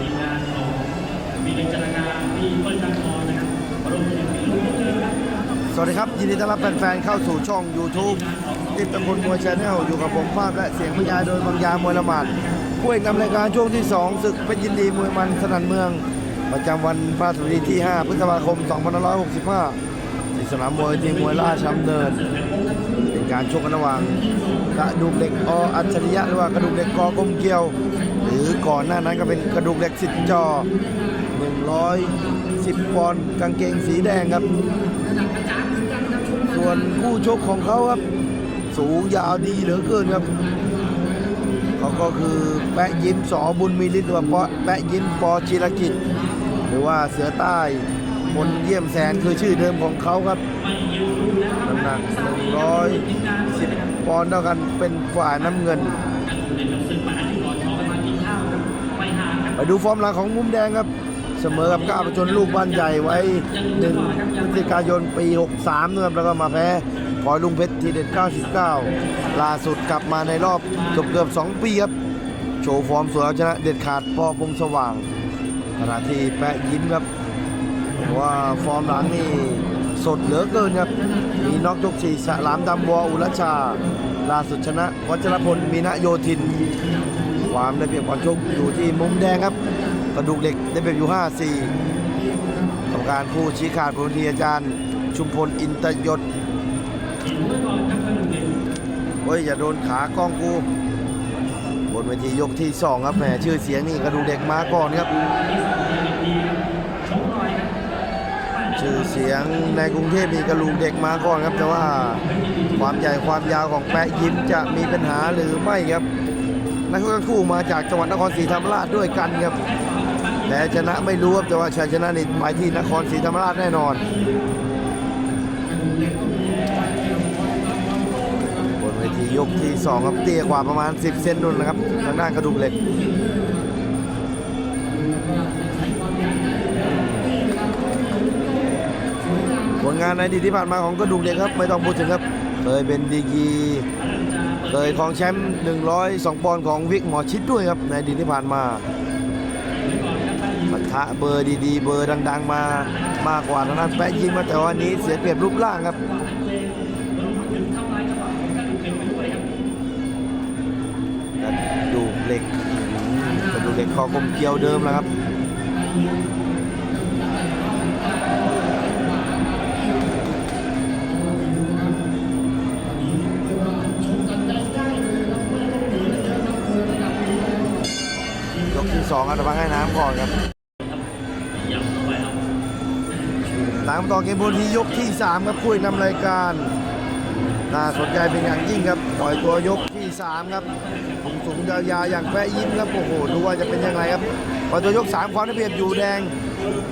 ทีมงานของมีเด็กจันารมีเปิ้ลนาคอนนะครับรวมถึงมีลูกเดินครับสวัสดีครับ ยินดีต้อนรับแฟนๆเข้าสู่ช่อง YouTube ติดตะคุณมวยชาแนลอยู่กับผมภาพและเสียงบรรยายโดยบางยามวยละหมาดผู้เอกนำรายการช่วงที่ 2 ศึกเป็นยินดีมวยมันสนั่นเมือง ประจำวันพฤหัสบดีที่ 5 พฤษภาคม 2565ที่สนามมวยที่มวยราชดำเนินเป็นการชกกันระหว่างกระดูกเหล็กออัจฉริยะหรือว่ากระดูกเหล็กกอกลมเกลียว ก่อนหน้านั้นก็เป็นกระดูกเหล็กสิทธิ์จอ 110ปอนด์กางเกงสีแดงครับ ส่วนคู่ชกของเขาครับ สูงยาวดีเหลือเกินครับเขาก็คือแปะยิ้มสอบุญมีฤทธิ์หรือว่าแปะยิ้มปอจิรกิจ หรือว่าเสือใต้มนเยี่ยมแสนคือชื่อเดิมของเขาครับน้ำหนัก110ปอนด์เท่ากันเป็นฝ่ายน้ำเงิน ไป ดูฟอร์มหลังของมุมแดงครับ เสมอกับก้าวประจนลูกบ้านใหญ่ไว้หนึ่งพฤศจิกายนปี 63เนะครับแล้วก็มาแพ้พลอยลุงเพชรทีเด็ด 99 ล่าสุดกลับมาในรอบเกือบเกือบ2ปีครับ โชว์ฟอร์มสวยเอาชนะเด็ดขาดปอพงสว่างขณะที่แปะยิ้มครับว่าฟอร์มหลังนี่สดเหลือเกินครับ มีน็อกยกสี่ฉลามดำวออุรชา ล่าสุดชนะ วัชรพลมีนะโยธิน ความได้เปรียบก่อนชกอยู่ที่มุมแดงครับ กระดูกเหล็กได้เปรียบอยู่ 5-4กรรมการผู้ชี้ขาดบนเวทีอาจารย์ ชุมพลอินตยศเฮ้ย อย่าโดนขากล้องกู บนเวทียกที่ 2 ครับแหมชื่อเสียงนี่กระดูกเหล็กมาก่อนครับ ชื่อเสียงในกรุงเทพมีกระดูกเด็กมาก่อนครับ แต่ว่าความใหญ่ความยาวของแปะยิ้มจะมีปัญหาหรือไม่ครับ นักชกทั้งคู่มาจากจังหวัดนครศรีธรรมราชด้วยกันครับแต่ชนะไม่รู้ครับแต่ว่าชัยชนะนี่ไปที่นครศรีธรรมราชแน่นอนบนเวทียกที่2ครับเตี้ยกว่าประมาณ 10 เซนนู่นนะครับทางด้านกระดูกเหล็กผลงานในอดีตที่ผ่านมาของกระดูกเหล็กครับไม่ต้องพูดถึงครับเคยเป็นดีกี เคยของแชมป์102ปอนด์ของวิกหมอชิดด้วยครับในอดีตที่ผ่านมาปะทะเบอร์ดีๆ เบอร์ดัง ๆ มามากกว่าทางด้านแปะยิงมาแต่วันนี้เสียเปรียบรูปร่างครับกระดูกเหล็กมกระดูกเหล็กคอกลมเกลียวเดิมแล้วครับ สองครับระวังให้น้ำก่อนครับตามต่อเกมบนที่ยกที่ 3 ครับคุยนำรายการน่าสนใจเป็นอย่างยิ่งครับปล่อยตัวยกที่ 3 ครับสูงสูงยาวๆอย่างแปะยิ้มครับโอ้โหดูว่าจะเป็นยังไงครับปล่อยตัวยก 3 ความได้เปรียบอยู่แดง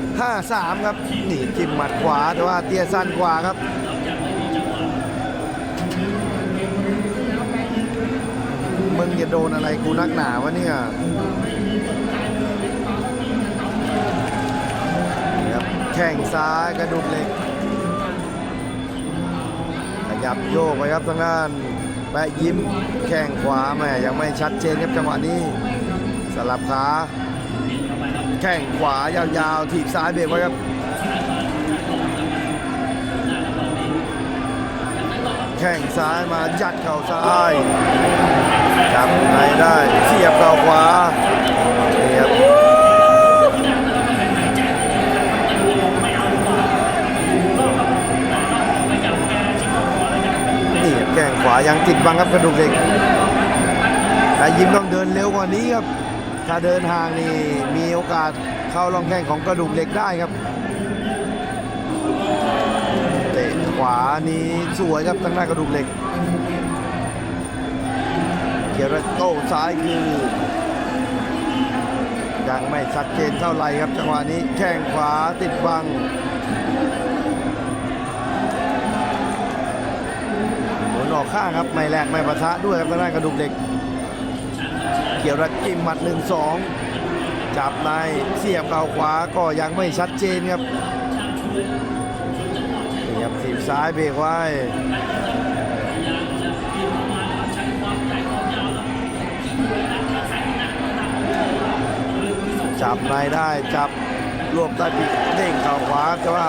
5-3 ครับนี่จิ้มหมัดขวาแต่ว่าเตี้ยสั้นกว่าครับมึงจะโดนอะไรกูนักหนาวะเนี่ย ข้งซ้ายกระดูกเหล็ก ขยับโยกไปครับทางด้านแปะยิ้มแข้งขวาแม่ยังไม่ชัดเจนครับจังหวะนี้สลับขาแข้งขวายาวๆถีบซ้ายเบรกไว้ครับแข้งซ้ายมายัดเข่าซ้ายจับในได้เสียบเข่าขวา ยังติดบังครับกระดูกเหล็กแต่ยิมต้องเดินเร็วกว่านี้ครับ ถ้าเดินห่างนี่มีโอกาสเข้าร่องแข้งของกระดูกเหล็กได้ครับเตะขวานี้สวยครับทางด้านกระดูกเหล็กเกียรโต้ซ้ายคือยังไม่ชัดเจนเท่าไหร่ครับจังหวะนี้แข้งขวาติดบัง นออกข้างครับ ไม่แลกไม่ปะทะด้วยครับทางด้านกระดูกเหล็ก เกี่ยวรัดจิ้มหมัดหนึ่งสองจับในเสียบเข่าขวาก็ยังไม่ชัดเจนครับนี่ครับทีบซ้ายเบรกไว้จับในได้จับรวบใต้ปีกเด้งเข่าขวาแต่ว่า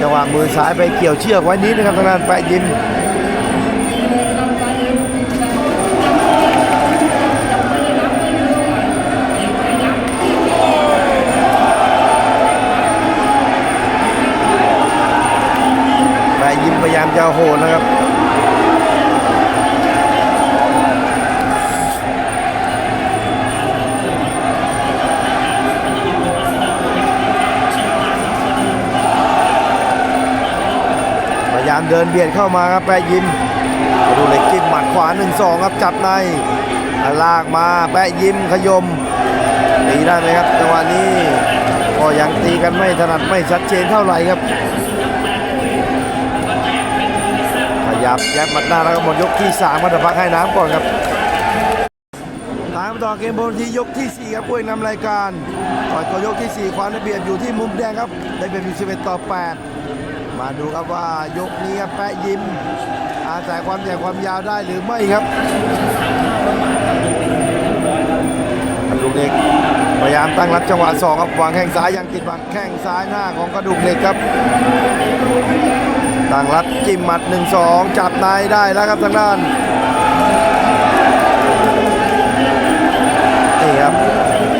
จังหวะมือซ้ายไปเกี่ยวเชือกไว้นิดนะครับทางด้านแปะยิ้มายามเดินเบียดเข้ามาครับแปะยิมมาดูเล็กจิ้มหมัดขวา1-2ครับจับในลากมาแปะยิมขยมตีได้ไหมครับจังหวะนี้ก็ยังตีกันไม่ถนัดไม่ชัดเจนเท่าไหร่ครับ ขยับยัดหมัดหน้าแล้วก็หมดยกที่3มาเดี๋ยวพักให้น้ำก่อนครับตามต่อเกมบนที่ยกที่ 4 ครับผู้เอกนำรายการต่อยตัวยกที่ 4 ความได้เปรียบอยู่ที่มุมแดงครับได้เปรียบอยู่11ต่อ 8 มาดูครับว่ายกนี้ครับแปะยิ้ม อาศัยความใหญ่ความยาวได้หรือไม่ครับกระดูกเหล็กพยายามตั้งรับจังหวะสองครับวางแข้งซ้ายยังติดบังแข้งซ้ายหน้าของกระดูกเหล็กครับตั้งรับจิ้มหมัด1-2จับนายได้แล้วครับทางด้านนี่ครับ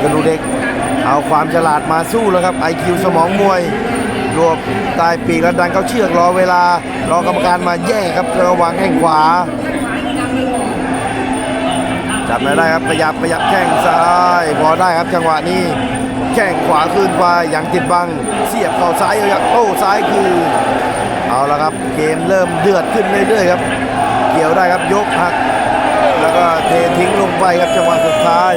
กระดูกเหล็กเอาความฉลาดมาสู้แล้วครับ IQ สมองมวย รวบใต้ปีกแล้วดันเข้าเชือกรอเวลารอกรรมการมาแย่ครับระวังแข้งขวาจับไม่ได้ครับขยับขยับแข้งซ้ายพอได้ครับจังหวะนี้แข้งขวาขึ้นไปอย่างติดบังเสียบเข่าซ้ายยักโต้ซ้ายคือเอาละครับเกมเริ่มเดือดขึ้นเรื่อยๆครับ เกี่ยวได้ครับยกหัก แล้วก็เททิ้งลงไปครับจังหวะสุดท้าย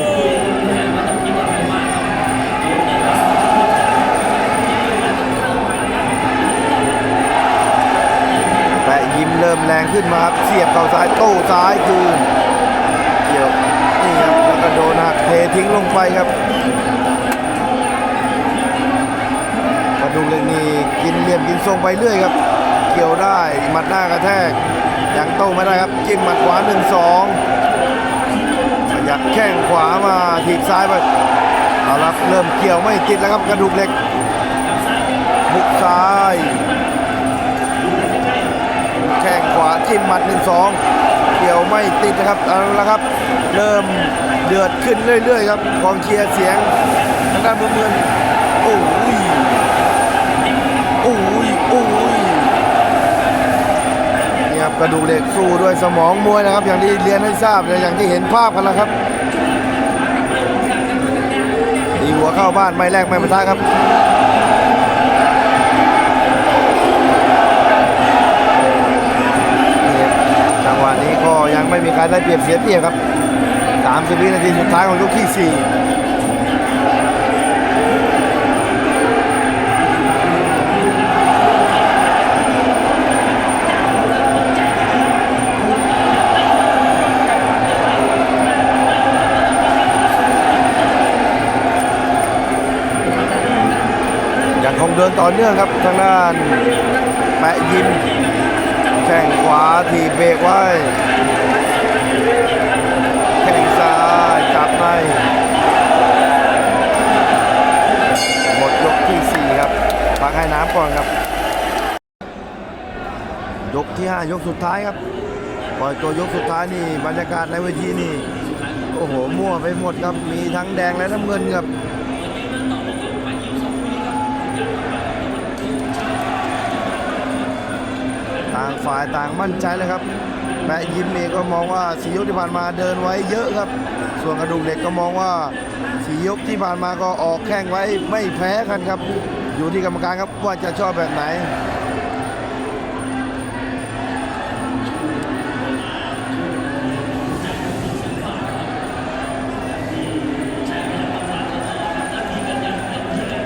ขึ้นมาเสียบเข่าซ้ายโต้ซ้ายคืนเกี่ยวนี่ครับแล้วก็โดนหักเททิ้งลงไปครับกระดูกเล็กนี่กินเหลี่ยมกินทรงไปเรื่อยครับ เกี่ยวได้หมัดหน้ากระแทกยังโต้ไม่ได้ครับจิ้มหมัดขวาหนึ่งสองขยับแข้งขวามาถีบซ้ายไปเอาละเริ่มเกี่ยวไม่ติดแล้วครับกระดูกเล็กบุกซ้าย จิ้มหมัดหนึ่งสองเกี่ยวไม่ติดนะครับเอาละครับ เริ่มเดือดขึ้นเรื่อย ๆ ครับกองเชียร์เสียงทางด้านเมืองเมืองโอ้ยโอ้ยโอ้ยนี่ครับกระดูกเหล็กสู้ด้วยสมองมวยนะครับ อย่างที่เรียนให้ทราบและอย่างที่เห็นภาพกันแล้วครับตีหัวเข้าบ้านไม่แรกไม่มาท้าครับ การได้เปรียบเสียเปรียบครับ30วินาทีสุดท้ายของยกที่4ยังคงเดินต่อเนื่องครับทางด้านแปะยิมแข้งขวาทีบเบรกไว้ พักให้น้ำก่อนครับ ยกที่ 5 ยกสุดท้ายครับปล่อยตัวยกสุดท้ายนี่บรรยากาศในเวทีนี่โอ้โหมั่วไปหมดครับมีทั้งแดงและน้ำเงินครับต่างฝ่ายต่างมั่นใจเลยครับแปะยิมเองก็มองว่าสียกที่ผ่านมาเดินไว้เยอะครับ ส่วนกระดูกเหล็กก็มองว่าสียกที่ผ่านมาก็ออกแข้งไว้ไม่แพ้กันครับ อยู่ที่กรรมการครับว่าจะชอบแบบไหน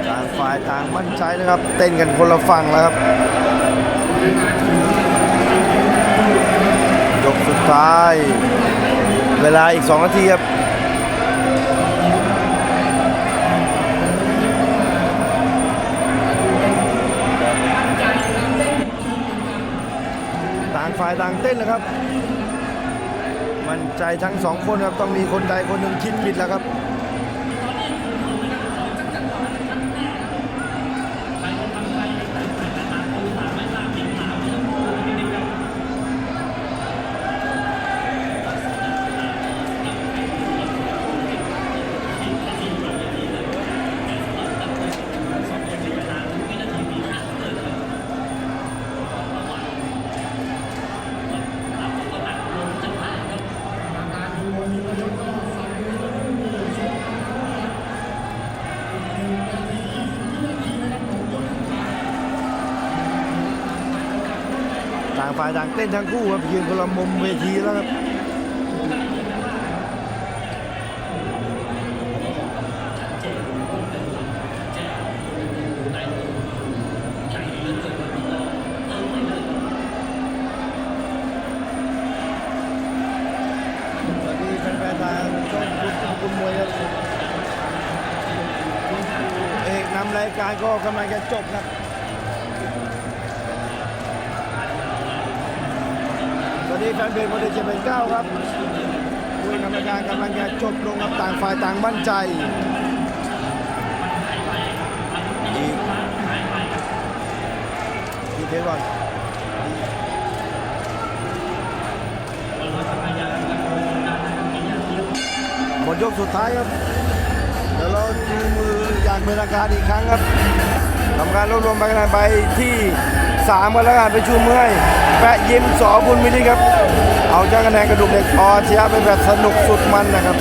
ต่างฝ่ายต่างมั่นใจนะครับ เต้นกันคนละฝั่งแล้วครับ ยกสุดท้าย เวลาอีก 2 นาทีครับ ฝ่ายต่างเต้นนะครับ มั่นใจทั้งสองคนครับต้องมีคนใดคนหนึ่งคิดผิดแล้วครับ ฝ่ายต่างเต้นทั้งคู่ครับยืนคนละมุมเวทีแล้วครับสวัสดีแฟนๆทางช่องคุณคุณมวยครับเอกนำรายการก็กำลังจะจบครับ วัสดีแฟนเพจวันเดชเป็นเก้าครับคุยนำรายการกำลังจะจบลงครับต่างฝ่ายต่างมั่นใจอีกทีเทก่อนหมดยกสุดท้ายครับเดี๋ยวเราดูมืออย่างเป็นทางการอีกครั้งครับทำการรวบรวมใบคะแนนไปที่3กันแล้วกันไปชูมือให้แปะยิ้มสอบุญมิตรครับ เอาเจ้าคะแนนกระดูกเด็กออเชียไปแบบสนุกสุดมันนะครับ